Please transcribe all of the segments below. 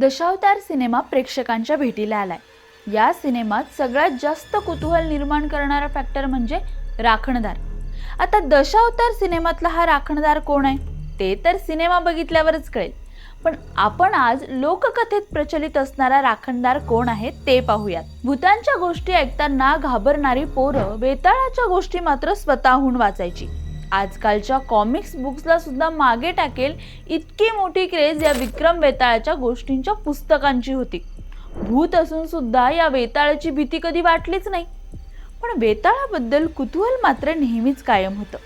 दशावतार cinema प्रेक्षकांच्या भेटीला आलाय. या सिनेमात सगळ्यात जास्त कुतूहल निर्माण करणारा फॅक्टर म्हणजे राखणदार. आता दशावतार सिनेमातला हा राखणदार कोण आहे? ते तर सिनेमा बघितल्यावरच कळेल. पण आपण आज लोककथेत प्रचलित असणारा राखणदार कोण आहे ते पाहूयात. भूतांच्या गोष्टी ऐकताना घाबरणारी पोरं वेताळाच्या गोष्टी मात्र स्वतःहून वाचायची. आजकालच्या कॉमिक्स बुक्सला सुद्धा मागे टाकेल इतकी मोठी क्रेज या विक्रम वेताळाच्या गोष्टींच्या पुस्तकांची होती. भूत असून सुद्धा या वेताळाची भीती कधी वाटलीच नाही. पण वेताळाबद्दल कुतूहल मात्र नेहमीच कायम होतं.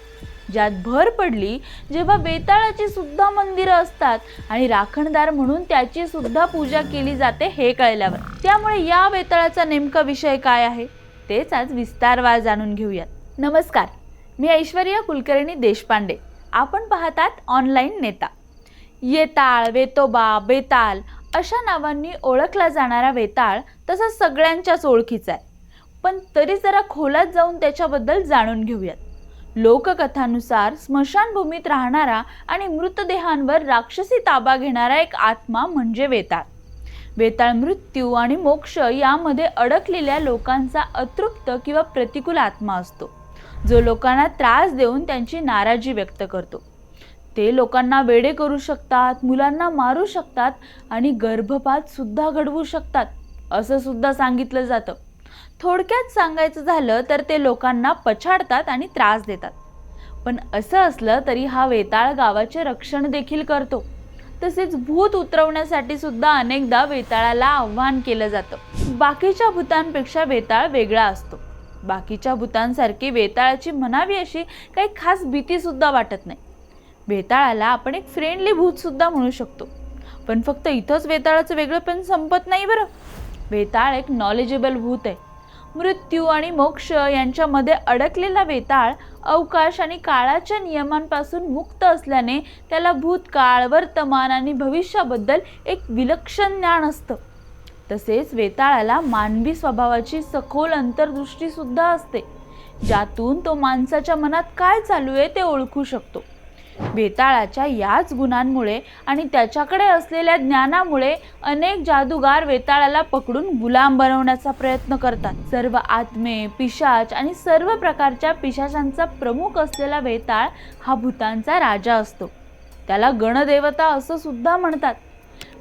ज्यात भर पडली जेव्हा वेताळाची सुद्धा मंदिरं असतात आणि राखणदार म्हणून त्याची सुद्धा पूजा केली जाते हे कळल्यावर. त्यामुळे या वेताळाचा नेमका विषय काय आहे? तेच आज विस्तारवार जाणून घेऊयात. नमस्कार. मी ऐश्वर्या कुलकर्णी देशपांडे. आपण पाहतात ऑनलाईन नेता. येताळ वेतोबा बेताल अशा नावांनी ओळखला जाणारा वेताळ तसा सगळ्यांच्याच ओळखीचा आहे. पण तरी जरा खोलात जाऊन त्याच्याबद्दल जाणून घेऊयात. लोककथानुसार स्मशानभूमीत राहणारा आणि मृतदेहांवर राक्षसी ताबा घेणारा एक आत्मा म्हणजे वेताळ. वेताळ मृत्यू आणि मोक्ष यामध्ये अडकलेल्या लोकांचा अतृप्त किंवा प्रतिकूल आत्मा असतो. जो लोकांना त्रास देऊन त्यांची नाराजी व्यक्त करतो. ते लोकांना वेडे करू शकतात मुलांना मारू शकतात आणि गर्भपात सुद्धा घडवू शकतात असं सुद्धा सांगितलं जातं. थोडक्यात सांगायचं झालं तर ते लोकांना पछाडतात आणि त्रास देतात. पण असं असलं तरी हा वेताळ गावाचे रक्षण देखील करतो. तसेच भूत उतरवण्यासाठी सुद्धा अनेकदा वेताळाला आव्हान केलं जातं. बाकीच्या भूतांपेक्षा वेताळ वेगळा असतो. बाकीच्या भूतांसारखी वेताळाची म्हणावी अशी काही खास भीतीसुद्धा वाटत नाही. वेताळाला आपण एक फ्रेंडली भूतसुद्धा म्हणू शकतो. पण फक्त इथंच वेताळाचं वेगळंपण संपत नाही बरं. वेताळ एक नॉलेजेबल भूत आहे. मृत्यू आणि मोक्ष यांच्यामध्ये अडकलेला वेताळ अवकाश आणि काळाच्या नियमांपासून मुक्त असल्याने त्याला भूतकाळ वर्तमान आणि भविष्याबद्दल एक विलक्षण ज्ञान असतं. तसेच वेताळाला मानवी स्वभावाची सखोल अंतर्दृष्टीसुद्धा असते. ज्यातून तो माणसाच्या मनात काय चालू आहे ते ओळखू शकतो. वेताळाच्या याच गुणांमुळे आणि त्याच्याकडे असलेल्या ज्ञानामुळे अनेक जादूगार वेताळाला पकडून गुलाम बनवण्याचा प्रयत्न करतात. सर्व आत्मे पिशाच आणि सर्व प्रकारच्या पिशाचांचा प्रमुख असलेला वेताळ हा भूतांचा राजा असतो. त्याला गणदेवता असं सुद्धा म्हणतात.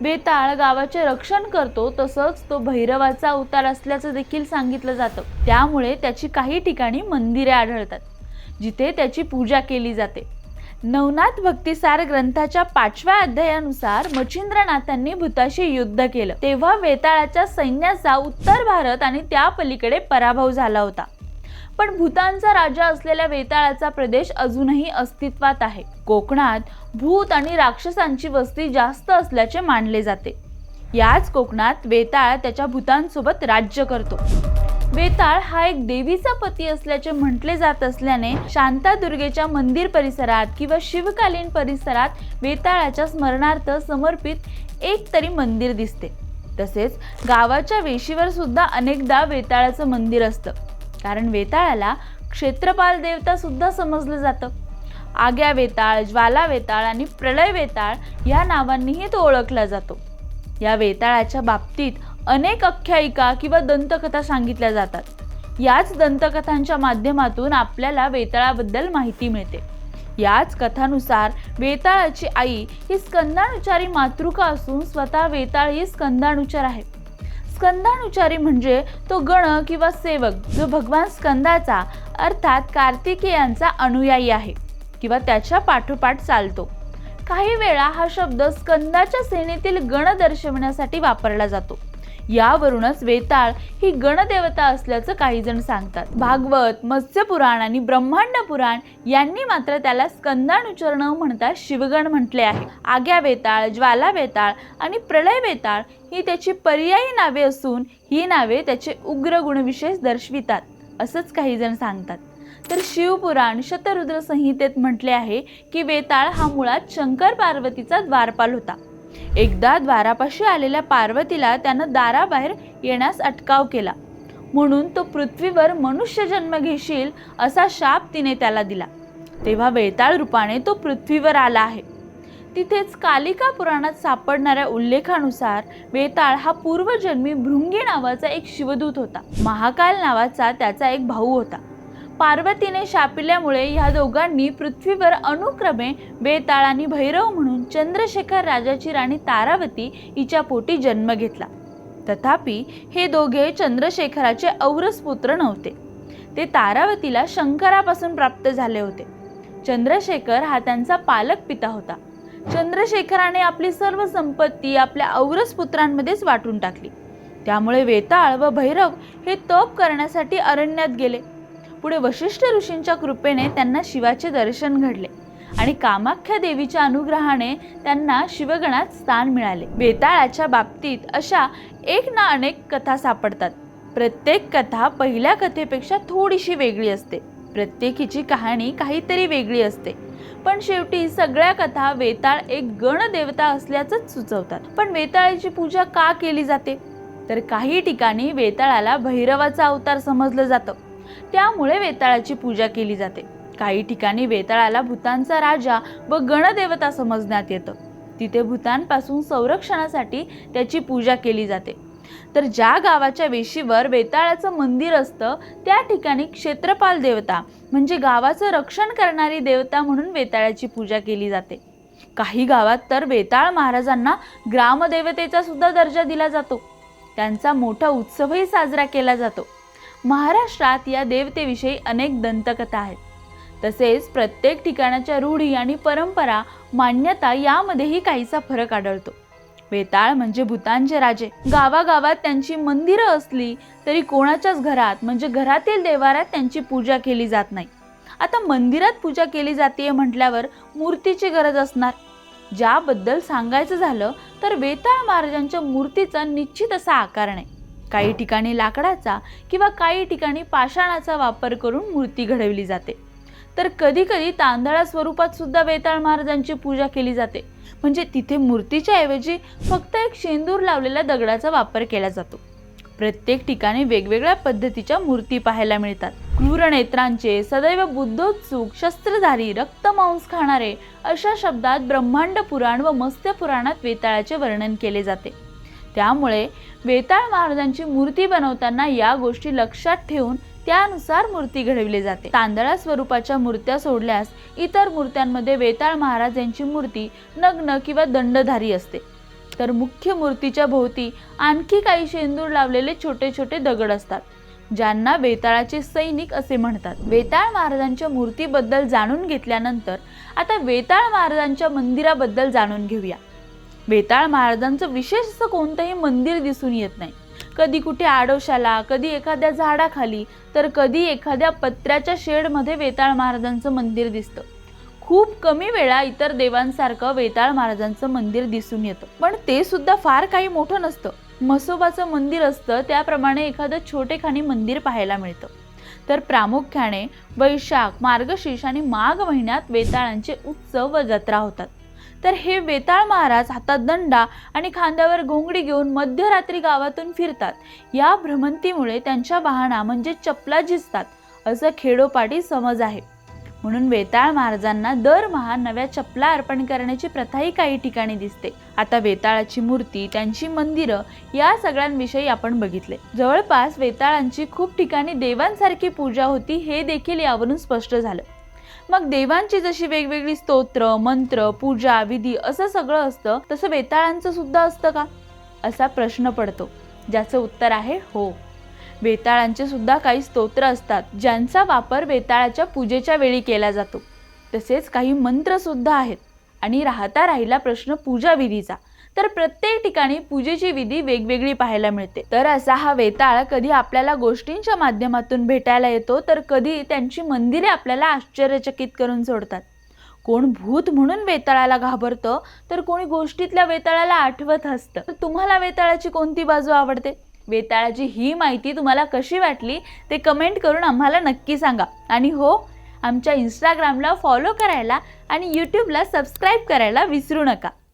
बेताळ गावाचे रक्षण करतो तसंच तो भैरवाचा अवतार असल्याचं देखील सांगितलं जातं. त्यामुळे त्याची काही ठिकाणी मंदिरे आढळतात जिथे त्याची पूजा केली जाते. नवनाथ भक्तिसार ग्रंथाच्या पाचव्या अध्यायानुसार मच्छिंद्रनाथांनी भूताशी युद्ध केलं. तेव्हा वेताळाच्या सैन्याचा उत्तर भारत आणि त्या पलीकडे पराभव झाला होता. पण भूतांचा राजा असलेल्या वेताळाचा प्रदेश अजूनही अस्तित्वात आहे. कोकणात भूत आणि राक्षसांची वस्ती जास्त असल्याचे मानले जाते. याच कोकणात वेताळ त्याच्या भूतांसोबत राज्य करतो. वेताळ हा एक देवीचा पती असल्याचे म्हटले जात असल्याने शांतादुर्गेच्या मंदिर परिसरात किंवा शिवकालीन परिसरात वेताळाच्या स्मरणार्थ समर्पित एक तरी मंदिर दिसते. तसेच गावाच्या वेशीवर सुद्धा अनेकदा वेताळाचं मंदिर असतं. कारण वेताळाला क्षेत्रपाल देवता सुद्धा समजलं जातं. आग्या वेताळ ज्वाला वेताळ आणि प्रलय वेताळ या नावांनीही तो ओळखला जातो. या वेताळाच्या बाबतीत अनेक आख्यायिका किंवा दंतकथा सांगितल्या जातात. याच दंतकथांच्या माध्यमातून आपल्याला वेताळाबद्दल माहिती मिळते. याच कथानुसार वेताळाची आई ही स्कंदानुचारी मातृका असून स्वतः वेताळ ही स्कंदानुचार आहे. स्कंदानुचारी म्हणजे तो गण किंवा सेवक जो भगवान स्कंदाचा अर्थात कार्तिकेयांचा अनुयायी आहे किंवा त्याच्या पाठोपाठ चालतो. काही वेळा हा शब्द स्कंदाच्या सेनेतील गण दर्शवण्यासाठी वापरला जातो. यावरूनच वेताळ ही गणदेवता असल्याचं काही जण सांगतात. भागवत मत्स्यपुराण आणि ब्रह्मांड पुराण यांनी मात्र त्याला स्कंदानुचरण म्हणता शिवगण म्हटले आहे. आग्या वेताळ ज्वाला वेताळ आणि प्रलय वेताळ ही त्याची पर्यायी नावे असून ही नावे त्याचे उग्र गुणविशेष दर्शवितात असंच काही जण सांगतात. तर शिवपुराण शतरुद्र संहितेत म्हटले आहे की वेताळ हा मुळात शंकर पार्वतीचा द्वारपाल होता. एकदा द्वारापाशी आलेल्या पार्वतीला त्यानं दाराबाहेर येण्यास अटकाव केला. म्हणून तो पृथ्वीवर मनुष्य जन्म घेशील असा शाप तिने त्याला दिला. तेव्हा वेताळ रूपाने तो पृथ्वीवर आला आहे. तिथेच कालिका पुराणात सापडणाऱ्या उल्लेखानुसार वेताळ हा पूर्वजन्मी भृंगी नावाचा एक शिवदूत होता. महाकाल नावाचा त्याचा एक भाऊ होता. पार्वतीने शापिल्यामुळे ह्या दोघांनी पृथ्वीवर अनुक्रमे बेताळ आणि भैरव म्हणून चंद्रशेखर राजाची राणी तारावती हिच्या पोटी जन्म घेतला. तथापि हे दोघे चंद्रशेखराचे औरस पुत्र नव्हते. ते तारावतीला शंकरापासून प्राप्त झाले होते. चंद्रशेखर हा त्यांचा पालक पिता होता. चंद्रशेखराने आपली सर्व संपत्ती आपल्या औरस पुत्रांमध्येच वाटून टाकली. त्यामुळे वेताळ व भैरव हे तप करण्यासाठी अरण्यात गेले. पुढे वशिष्ठ ऋषींच्या कृपेने त्यांना शिवाचे दर्शन घडले आणि कामाख्या देवीच्या अनुग्रहाने त्यांना शिवगणात स्थान मिळाले. बेताळाच्या बाबतीत अशा एक ना अनेक कथा सापडतात. प्रत्येक कथा पहिल्या कथेपेक्षा थोडीशी वेगळी असते. प्रत्येकीची कहाणी काहीतरी वेगळी असते. पण शेवटी सगळ्या कथा वेताळ एक गणदेवता असल्याचंच सुचवतात. पण वेताळाची पूजा का केली जाते? तर काही ठिकाणी वेताळाला भैरवाचा अवतार समजलं जातं. त्यामुळे वेताळाची पूजा केली जाते. काही ठिकाणी वेताळाला भूतांचा राजा व गणदेवता समजण्यात येतं. तिथे भूतांपासून संरक्षणासाठी त्याची पूजा केली जाते. तर ज्या गावाच्या वेशीवर वेताळाचं मंदिर असतं त्या ठिकाणी क्षेत्रपाल देवता म्हणजे गावाचं रक्षण करणारी देवता म्हणून वेताळाची पूजा केली जाते. काही गावात तर वेताळ महाराजांना ग्रामदेवतेचा सुद्धा दर्जा दिला जातो. त्यांचा मोठा उत्सवही साजरा केला जातो. महाराष्ट्रात या देवतेविषयी अनेक दंतकथा आहेत. तसेच प्रत्येक ठिकाणाच्या रूढी आणि परंपरा मान्यता यामध्येही काहीसा फरक आढळतो. वेताळ म्हणजे भूतांचे राजे. गावागावात त्यांची मंदिरं असली तरी कोणाच्याच घरात म्हणजे घरातील देवारात त्यांची पूजा केली जात नाही. आता मंदिरात पूजा केली जाते म्हटल्यावर मूर्तीची गरज असणार. ज्याबद्दल सांगायचं झालं तर वेताळ महाराजांच्या मूर्तीचा निश्चित असा आकार नाही. काही ठिकाणी लाकडाचा किंवा काही ठिकाणी पाषाणाचा वापर करून मूर्ती घडवली जाते. तर कधीकधी तांदळा स्वरूपात सुद्धा वेताळ महाराजांची पूजा केली जाते. म्हणजे तिथे मूर्तीच्या ऐवजी फक्त एक शेंदूर लावलेल्या दगडाचा वापर केला जातो. प्रत्येक ठिकाणी वेगवेगळ्या पद्धतीच्या मूर्ती पाहायला मिळतात. क्रूर नेत्रांचे सदैव बुद्धोत्सुक शस्त्रधारी रक्तमांस खाणारे अशा शब्दात ब्रह्मांड पुराण व मत्स्य पुराणात वेताळाचे वर्णन केले जाते. त्यामुळे वेताळ महाराजांची मूर्ती बनवताना या गोष्टी लक्षात ठेवून त्यानुसार मूर्ती घडविली जाते. तांदळा स्वरूपाच्या मूर्त्या सोडल्यास इतर मूर्त्यांमध्ये वेताळ महाराज यांची मूर्ती नग्न किंवा दंडधारी असते. तर मुख्य मूर्तीच्या भोवती आणखी काही शेंदूर लावलेले छोटे छोटे दगड असतात ज्यांना वेताळाचे सैनिक असे म्हणतात. वेताळ महाराजांच्या मूर्तीबद्दल जाणून घेतल्यानंतर आता वेताळ महाराजांच्या मंदिराबद्दल जाणून घेऊया. वेताळ महाराजांचं विशेष असं कोणतंही मंदिर दिसून येत नाही. कधी कुठे आडोशाला कधी एखाद्या झाडाखाली तर कधी एखाद्या पत्र्याच्या शेडमध्ये वेताळ महाराजांचं मंदिर दिसतं. खूप कमी वेळा इतर देवांसारखं वेताळ महाराजांचं मंदिर दिसून येतं. पण ते सुद्धा फार काही मोठं नसतं. म्हसोबाचं मंदिर असतं त्याप्रमाणे एखादं छोटेखानी मंदिर पाहायला मिळतं. तर प्रामुख्याने वैशाख मार्गशीर्ष आणि माघ महिन्यात वेताळांचे उत्सव व जत्रा होतात. तर हे वेताळ महाराज हातात दंडा आणि खांद्यावर घोंगडी घेऊन मध्यरात्री गावातून फिरतात. या भ्रमंतीमुळे त्यांच्या वाहना म्हणजे चपला झिजतात असं खेडोपाडी समज आहे. म्हणून वेताळ महाराजांना दरमहा नव्या चपला अर्पण करण्याची प्रथाही काही ठिकाणी दिसते. आता वेताळाची मूर्ती त्यांची मंदिरं या सगळ्यांविषयी आपण बघितले. जवळपास वेताळांची खूप ठिकाणी देवांसारखी पूजा होती हे देखील यावरून स्पष्ट झालं. मग देवांची जशी वेगवेगळी स्तोत्र मंत्र पूजा विधी असं सगळं असतं तसं वेताळांचं सुद्धा असतं का? असा प्रश्न पडतो. ज्याचं उत्तर आहे हो. वेताळांचे सुद्धा काही स्तोत्र असतात ज्यांचा वापर वेताळाच्या पूजेच्या वेळी केला जातो. तसेच काही मंत्रसुद्धा आहेत. आणि राहता राहिला प्रश्न पूजा विधीचा. तर प्रत्येक ठिकाणी पूजेची विधी वेगवेगळी पाहायला मिळते. तर असा हा वेताळ कधी आपल्याला गोष्टींच्या माध्यमातून भेटायला येतो तर कधी त्यांची मंदिरे आपल्याला आश्चर्यचकित करून सोडतात. कोण भूत म्हणून वेताळाला घाबरतं तर कोणी गोष्टीतल्या वेताळाला आठवत असतं तर तुम्हाला वेताळाची कोणती बाजू आवडते? वेताळाची ही माहिती तुम्हाला कशी वाटली ते कमेंट करून आम्हाला नक्की सांगा. आणि हो आमच्या इंस्टाग्रामला फॉलो करायला आणि यूट्यूबला सबस्क्राईब करायला विसरू नका.